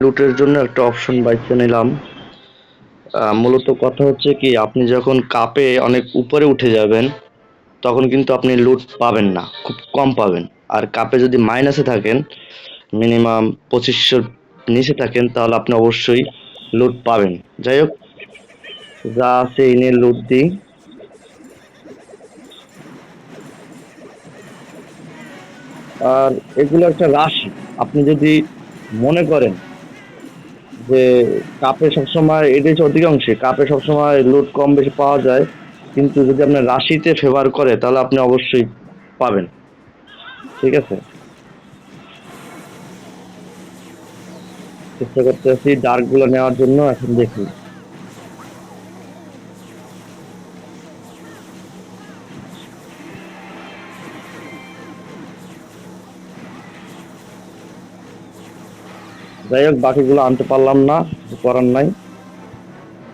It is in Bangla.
লুটের জন্য একটা অপশন বাইছে নিলাম। মূলত কথা হচ্ছে কি, আপনি যখন কাপে অনেক উপরে উঠে যাবেন, তখন কিন্তু আপনি লুট পাবেন না, খুব কম পাবেন। আর কাপে যদি মাইনাসে থাকেন মিনিমাম পঁচিশশোর নিচে থাকেন, তাহলে আপনি অবশ্যই লুট পাবেন। যাই হোক, যা আছে এই নিয়ে লুট দিই। আর এগুলো একটা রাশি। আপনি যদি মনে করেন যে কাপে সবসময় এটাই হচ্ছে অধিকাংশে কাপে সবসময় লোড কম বেশি পাওয়া যায়। কিন্তু যদি আপনার রাশিতে ফেভার করে, তাহলে আপনি অবশ্যই পাবেন। ঠিক আছে? চেষ্টা করতেছি আছি গুলো নেওয়ার জন্য, এখন দেখি। যাই হোক বাকিগুলো আনতে পারলাম না করার নাই।